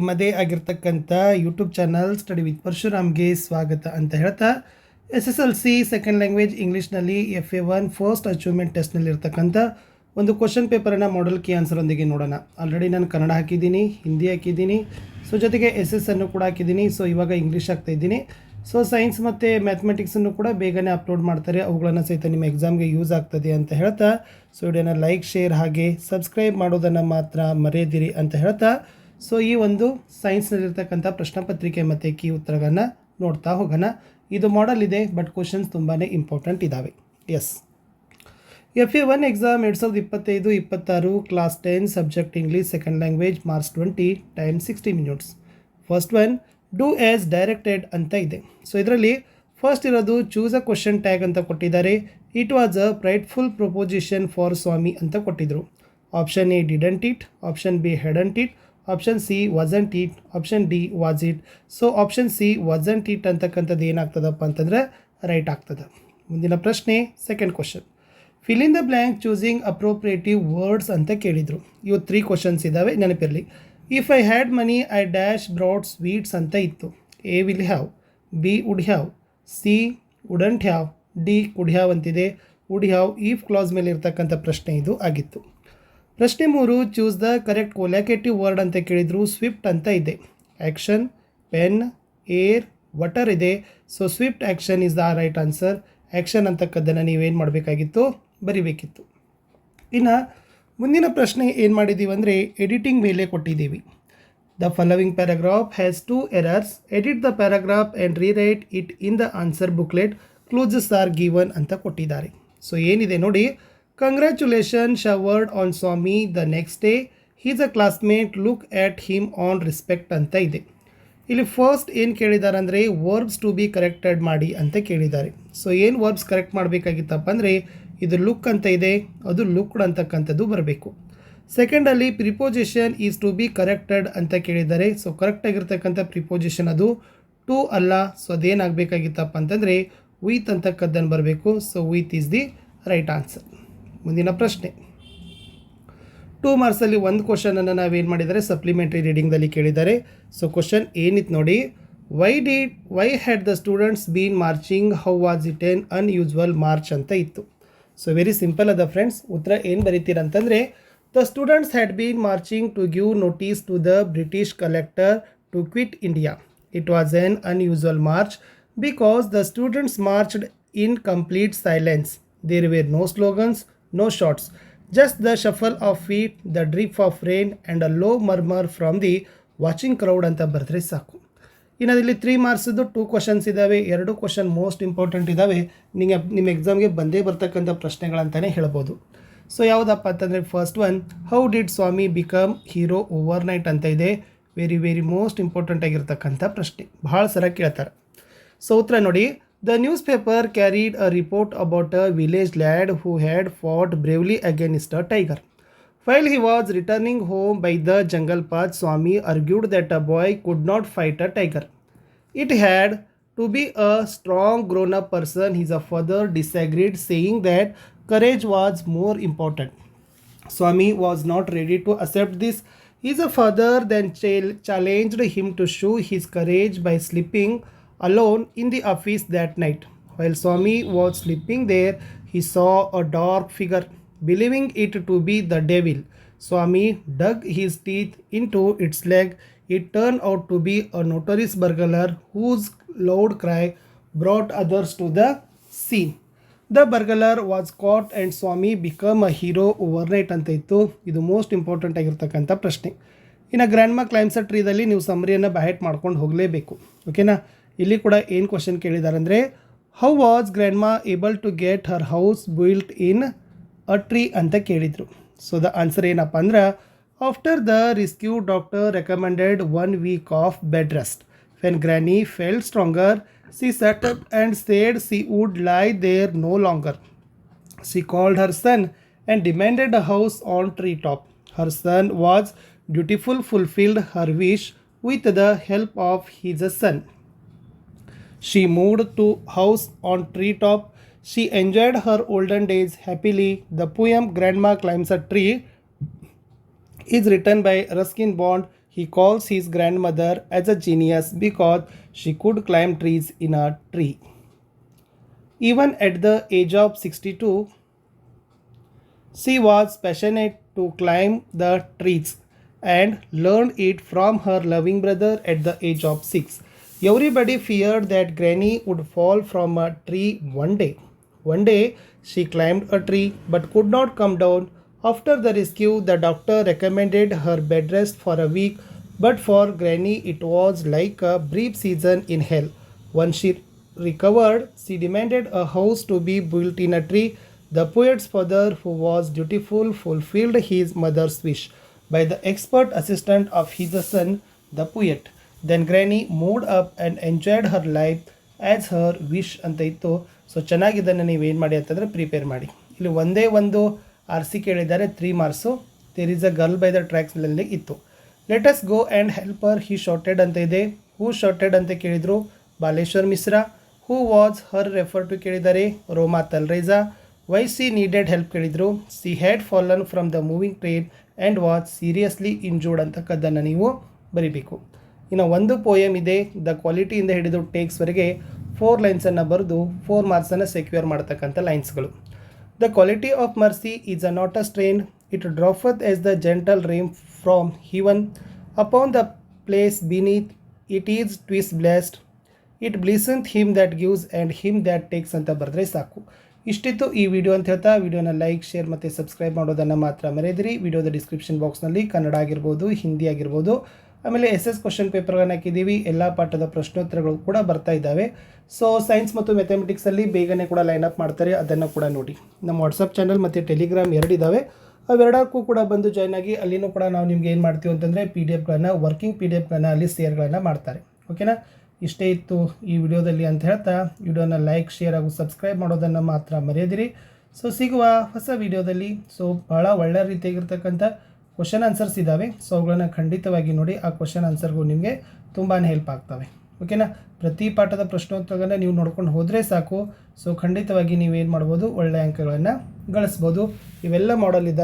ನಿಮ್ಮದೇ ಆಗಿರ್ತಕ್ಕಂಥ YouTube channel study with ಪರಶುರಾಮ್ಗೆ ಸ್ವಾಗತ ಅಂತ ಹೇಳ್ತಾ S S L C second language ಇಂಗ್ಲೀಷ್ನಲ್ಲಿ F A one first achievement ಟೆಸ್ಟ್ನಲ್ಲಿ ಇರ್ತಕ್ಕಂಥ ಒಂದು ಕ್ವಶನ್ ಪೇಪರನ್ನು ಮಾಡಲ್ ಕೀ ಆನ್ಸರೊಂದಿಗೆ ನೋಡೋಣ. ಆಲ್ರೆಡಿ ನಾನು ಕನ್ನಡ ಹಾಕಿದ್ದೀನಿ, ಹಿಂದಿ ಹಾಕಿದ್ದೀನಿ ಸೊ ಜೊತೆಗೆ ಎಸ್ ಎಸ್ ಅನ್ನು ಕೂಡ ಹಾಕಿದ್ದೀನಿ ಸೊ ಇವಾಗ ಇಂಗ್ಲೀಷ್ ಹಾಕ್ತಾ ಇದ್ದೀನಿ. ಸೊ ಸೈನ್ಸ್ ಮತ್ತು ಮ್ಯಾಥಮೆಟಿಕ್ಸನ್ನು ಕೂಡ ಬೇಗನೆ ಅಪ್ಲೋಡ್ ಮಾಡ್ತಾರೆ, ಅವುಗಳನ್ನು ಸಹಿತ ನಿಮ್ಮ ಎಕ್ಸಾಮ್ಗೆ ಯೂಸ್ ಆಗ್ತದೆ ಅಂತ ಹೇಳ್ತಾ ಸೊ ವಿಡಿಯೋನ ಲೈಕ್ ಶೇರ್ ಹಾಗೆ ಸಬ್ಸ್ಕ್ರೈಬ್ ಮಾಡೋದನ್ನು ಮಾತ್ರ ಮರೆಯದಿರಿ ಅಂತ ಹೇಳ್ತಾ ಸೊ ಈ ಒಂದು ಸೈನ್ಸ್ನಲ್ಲಿರ್ತಕ್ಕಂಥ ಪ್ರಶ್ನೆ ಪತ್ರಿಕೆ ಮತ್ತು ಕೀ ಉತ್ತರಗಳನ್ನು ನೋಡ್ತಾ ಹೋಗೋಣ. ಇದು ಮಾಡಲ್ ಇದೆ ಬಟ್ ಕ್ವಶನ್ಸ್ ತುಂಬಾ ಇಂಪಾರ್ಟೆಂಟ್ ಇದ್ದಾವೆ S F A one exam ಎರಡು ಸಾವಿರದ ಇಪ್ಪತ್ತೈದು, ಇಪ್ಪತ್ತಾರು class ten subject English second language marks twenty time sixty minutes first one do as directed ಅಂತ ಇದೆ. ಸೊ ಇದರಲ್ಲಿ ಫಸ್ಟ್ ಇರೋದು ಚೂಸ್ ಅ ಕ್ವಶನ್ ಟ್ಯಾಗ್ ಅಂತ ಕೊಟ್ಟಿದ್ದಾರೆ. It was a frightful proposition for Swami ಅಂತ ಕೊಟ್ಟಿದ್ರು. Option A didn't it option B hadn't it option C wasn't it option D was it so option C wasn't it ಅಂತಕ್ಕಂಥದ್ದು ಏನಾಗ್ತದಪ್ಪ ಅಂತಂದರೆ right ಆಗ್ತದೆ. ಮುಂದಿನ ಪ್ರಶ್ನೆ second question fill in the blank choosing appropriate words ಅಂತ ಕೇಳಿದರು. ಇವು three questions ಇದ್ದಾವೆ ನೆನಪಿರಲಿ. If I had money I dash brought sweets ಅಂತ ಇತ್ತು. A will have B would have C wouldn't have D could have ಅಂತಿದೆ. Would have if clause ಮೇಲೆ ಇರ್ತಕ್ಕಂಥ ಪ್ರಶ್ನೆ ಇದು ಆಗಿತ್ತು. ಪ್ರಶ್ನೆ ಮೂರು choose the correct collocative word ಅಂತ ಕೇಳಿದ್ರು ಸ್ವಿಫ್ಟ್ ಅಂತ ಇದೆ. ಆ್ಯಕ್ಷನ್ ಪೆನ್ ಏರ್ ವಟರ್ ಇದೆ. So swift action is the right answer action ಅಂತಕ್ಕದ್ದನ್ನು ನೀವೇನು ಮಾಡಬೇಕಾಗಿತ್ತು? ಬರಿಬೇಕಿತ್ತು. ಇನ್ನು ಮುಂದಿನ ಪ್ರಶ್ನೆ ಏನು ಮಾಡಿದ್ದೀವಿ ಅಂದರೆ ಎಡಿಟಿಂಗ್ ಮೇಲೆ ಕೊಟ್ಟಿದ್ದೀವಿ. The following paragraph has two errors edit the paragraph and rewrite it in the answer booklet clues are given ಅಂತ ಕೊಟ್ಟಿದ್ದಾರೆ. ಸೊ ಏನಿದೆ ನೋಡಿ congratulation showered on Swami the next day he's a classmate look at him on respect ಅಂತ ಇದೆ. ಇಲ್ಲಿ first ಏನು ಕೇಳಿದ್ದಾರೆ ಅಂದರೆ ವರ್ಬ್ಸ್ ಟು ಬಿ ಕರೆಕ್ಟೆಡ್ ಮಾಡಿ ಅಂತ ಕೇಳಿದ್ದಾರೆ. ಸೊ ಏನು ವರ್ಬ್ಸ್ ಕರೆಕ್ಟ್ ಮಾಡಬೇಕಾಗಿತ್ತಪ್ಪ ಅಂದರೆ, ಇದು ಲುಕ್ ಅಂತ ಇದೆ. ಅದು ಲುಕ್ಡ್ ಅಂತಕ್ಕಂಥದ್ದು ಬರಬೇಕು. ಸೆಕೆಂಡಲ್ಲಿ preposition is to be corrected ಅಂತ ಕೇಳಿದ್ದಾರೆ. ಸೊ ಕರೆಕ್ಟಾಗಿರ್ತಕ್ಕಂಥ ಪ್ರಿಪೋಸಿಷನ್ ಅದು ಟು ಅಲ್ಲ. ಸೊ ಅದೇನಾಗಬೇಕಾಗಿತ್ತಪ್ಪ ಅಂತಂದರೆ ವಿತ್ ಅಂತಕ್ಕದ್ದನ್ನು ಬರಬೇಕು. So with is the right answer ಮುಂದಿನ ಪ್ರಶ್ನೆ. ಟೂ ಮಾರ್ಕ್ಸಲ್ಲಿ ಒಂದು ಕ್ವಶನನ್ನು ನಾವೇನು ಮಾಡಿದ್ದಾರೆ ಸಪ್ಲಿಮೆಂಟ್ರಿ ರೀಡಿಂಗ್ದಲ್ಲಿ ಕೇಳಿದ್ದಾರೆ ಸೊ ಕ್ವಶನ್ ಏನಿತ್ತು ನೋಡಿ. Why did why had the students been marching how was it an unusual march ಅಂತ ಇತ್ತು. ಸೊ ವೆರಿ ಸಿಂಪಲ್ ಅದ ಫ್ರೆಂಡ್ಸ್ ಉತ್ತರ ಏನು ಬರೀತೀರಂತಂದರೆ the students had been marching to give notice to the British collector to quit India it was an unusual march because the students marched in complete silence there were no slogans no shouts just the shuffle of feet, the drip of rain and a low murmur from the watching crowd ಅಂತ ಬರೆದ್ರೆ ಸಾಕು. ಇನ್ನು ಇಲ್ಲಿ three ಮಾರ್ಕ್ಸದ್ದು two questions ಇದ್ದಾವೆ ಎರಡು question most important ಇದ್ದಾವೆ ನಿಮಗೆ ನಿಮ್ಮ ಎಕ್ಸಾಮ್ಗೆ ಬಂದೇ ಬರ್ತಕ್ಕಂಥ ಪ್ರಶ್ನೆಗಳಂತಲೇ ಹೇಳ್ಬೋದು. ಸೊ ಯಾವುದಪ್ಪ ಅಂತಂದರೆ first one how did Swami become hero overnight ಅಂತ ಇದೆ. ವೆರಿ ವೆರಿ ಮೋಸ್ಟ್ ಇಂಪಾರ್ಟೆಂಟ್ ಆಗಿರ್ತಕ್ಕಂಥ ಪ್ರಶ್ನೆ. ಭಾಳ ಸರ ಕೇಳ್ತಾರೆ. ಸೊ ಉತ್ತರ ನೋಡಿ. The newspaper carried a report about a village lad who had fought bravely against a tiger. While he was returning home by the jungle path, Swami argued that a boy could not fight a tiger. It had to be a strong grown up person. His father disagreed, saying that courage was more important. Swami was not ready to accept this. His father then challenged him to show his courage by sleeping alone in the office that night. While Swami was sleeping there, he saw a dark figure. Believing it to be the devil, Swami dug his teeth into its leg. It turned out to be a notorious burglar whose loud cry brought others to the scene. The burglar was caught and Swami become a hero overnight ಅಂತ ಇತ್ತು ಇದು most important ಆಗಿರ್ತಕ್ಕಂಥ ಪ್ರಶ್ನೆ ಇನ್ನು grand ಮಾ ಕ್ಲೈಮ್ಸ ಟ್ರೀದಲ್ಲಿ ನೀವು ಸಮರಿಯನ್ನು bat ಮಾಡ್ಕೊಂಡು ಹೋಗಲೇಬೇಕು ಓಕೆನಾ ಇಲ್ಲಿ ಕೂಡ ಏನು ಕ್ವಶನ್ ಕೇಳಿದ್ದಾರೆ ಅಂದರೆ how was grandma able to get her house built in a tree ಅಂತ ಕೇಳಿದರು ಸೊ ದ ಆನ್ಸರ್ ಏನಪ್ಪ ಅಂದ್ರೆ after the rescue doctor recommended one week of bed rest when granny fell stronger she sat up and said she would lie there no longer. She called her son and demanded a house on treetop. Her son was dutiful, fulfilled her wish with the help of his son. She moved to house on treetop. She enjoyed her olden days happily. The poem Grandma Climbs a Tree is written by Ruskin Bond. he calls his grandmother as a genius because she could climb trees in a tree. Even at the age of 62, she was passionate to climb the trees and learned it from her loving brother at the age of 6. Everybody feared that Granny would fall from a tree one day. One day, she climbed a tree but could not come down. After the rescue, the doctor recommended her bed rest for a week, but for Granny, it was like a brief season in hell. Once she recovered, she demanded a house to be built in a tree. The poet's father, who was dutiful, fulfilled his mother's wish by the expert assistant of his son, the poet. Then granny moved up and enjoyed her life as her wish ಅಂತ ಇತ್ತು. So ಚೆನ್ನಾಗಿದ್ದನ್ನು ನೀವು ಏನು ಮಾಡಿ ಅಂತಂದರೆ prepare ಮಾಡಿ. ಇಲ್ಲಿ ಒಂದೇ ಒಂದು ಆರ್ ಸಿ ಕೇಳಿದ್ದಾರೆ three marks there is a girl by the ಟ್ರ್ಯಾಕ್ಸ್ನಲ್ಲಿ ಇತ್ತು. Let us go and help her he shouted ಅಂತ ಇದೆ. ಹೂ ಶಾರ್ಟೆಡ್ ಅಂತ ಕೇಳಿದರು? Baleshwar Mishra. Who was her refer to ಕೇಳಿದ್ದಾರೆ? Roma Talreja. Why she needed help ಕೇಳಿದರು? She had fallen from the moving train and was seriously injured ಅಂತಕ್ಕದ್ದನ್ನು ನೀವು ಬರಿಬೇಕು. ಇನ್ನು ಒಂದು ಪೋಯಮ್ ಇದೆ ದ ಕ್ವಾಲಿಟಿಯಿಂದ ಹಿಡಿದು ಟೇಕ್ಸ್ವರೆಗೆ ಫೋರ್ ಲೈನ್ಸನ್ನು ಬರೆದು ಫೋರ್ ಮಾರ್ಕ್ಸನ್ನು ಸೆಕ್ಯೂರ್ ಮಾಡ್ತಕ್ಕಂಥ ಲೈನ್ಸ್ಗಳು the quality of mercy is uh not uh strain it droppeth as the gentle rain from heaven upon the place beneath it is twice blessed it blesseth him that gives and him that takes ಅಂತ ಬರೆದ್ರೆ ಸಾಕು. ಇಷ್ಟಿತ್ತು ಈ video ಅಂತ ಹೇಳ್ತಾ ವಿಡಿಯೋನ like share ಮತ್ತು subscribe ಮಾಡೋದನ್ನು ಮಾತ್ರ ಮರೆಯದಿರಿ. ವಿಡಿಯೋದ ಡಿಸ್ಕ್ರಿಪ್ಷನ್ ಬಾಕ್ಸ್ನಲ್ಲಿ ಕನ್ನಡ ಆಗಿರ್ಬೋದು, ಹಿಂದಿ ಆಗಿರ್ಬೋದು. ಆಮೇಲೆ ಎಸ್ ಎಸ್ ಕ್ವಶನ್ ಪೇಪರ್ಗಳನ್ನು ಹಾಕಿದ್ದೀವಿ. ಎಲ್ಲ ಪಾಠದ ಪ್ರಶ್ನೋತ್ತರಗಳು ಕೂಡ ಬರ್ತಾ ಇದ್ದಾವೆ. ಸೊ ಸೈನ್ಸ್ ಮತ್ತು ಮೆಥಮೆಟಿಕ್ಸಲ್ಲಿ ಬೇಗನೆ ಕೂಡ ಲೈನ್ ಅಪ್ ಮಾಡ್ತಾರೆ. ಅದನ್ನು ಕೂಡ ನೋಡಿ. ನಮ್ಮ ವಾಟ್ಸಪ್ ಚಾನಲ್ ಮತ್ತು ಟೆಲಿಗ್ರಾಮ್ ಎರಡಿದ್ದಾವೆ ಅವೆರಡಕ್ಕೂ ಕೂಡ ಬಂದು ಜಾಯ್ನ್ ಆಗಿ ಅಲ್ಲಿನೂ ಕೂಡ ನಾವು ನಿಮ್ಗೆ ಏನು ಮಾಡ್ತೀವಿ ಅಂತಂದರೆ ಪಿ ಡಿ ಎಫ್ಗಳನ್ನು ವರ್ಕಿಂಗ್ ಪಿ ಡಿ ಎಫ್ಗಳನ್ನು ಅಲ್ಲಿ ಶೇರ್ಗಳನ್ನ ಮಾಡ್ತಾರೆ ಓಕೆನಾ ಇಷ್ಟೇ ಇತ್ತು ಈ ವಿಡಿಯೋದಲ್ಲಿ ಅಂತ ಹೇಳ್ತಾ. ವಿಡಿಯೋನ ಲೈಕ್ ಶೇರ್ ಹಾಗೂ ಸಬ್ಸ್ಕ್ರೈಬ್ ಮಾಡೋದನ್ನು ಮಾತ್ರ ಮರೆಯದಿರಿ. ಸೊ ಸಿಗುವ ಹೊಸ ವಿಡಿಯೋದಲ್ಲಿ. ಸೊ ಭಾಳ ಒಳ್ಳೆಯ ರೀತಿಯಾಗಿರ್ತಕ್ಕಂಥ ಕ್ವಶನ್ ಆನ್ಸರ್ಸ್ ಇದ್ದಾವೆ ಸೊ ಅವುಗಳನ್ನು ಖಂಡಿತವಾಗಿ ನೋಡಿ ಆ ಕ್ವಶನ್ ಆನ್ಸರ್ಗೂ ನಿಮಗೆ ತುಂಬಾ ಹೆಲ್ಪ್ ಆಗ್ತವೆ. ಓಕೆನಾ ಪ್ರತಿ ಪಾಠದ ಪ್ರಶ್ನೋತ್ತರಗಳನ್ನು ನೀವು ನೋಡ್ಕೊಂಡು ಹೋದರೆ ಸಾಕು. ಸೊ ಖಂಡಿತವಾಗಿ ನೀವೇನು ಮಾಡ್ಬೋದು? ಒಳ್ಳೆಯ ಅಂಕಗಳನ್ನು ಗಳಿಸ್ಬೋದು. ಇವೆಲ್ಲ ಮಾಡಲ್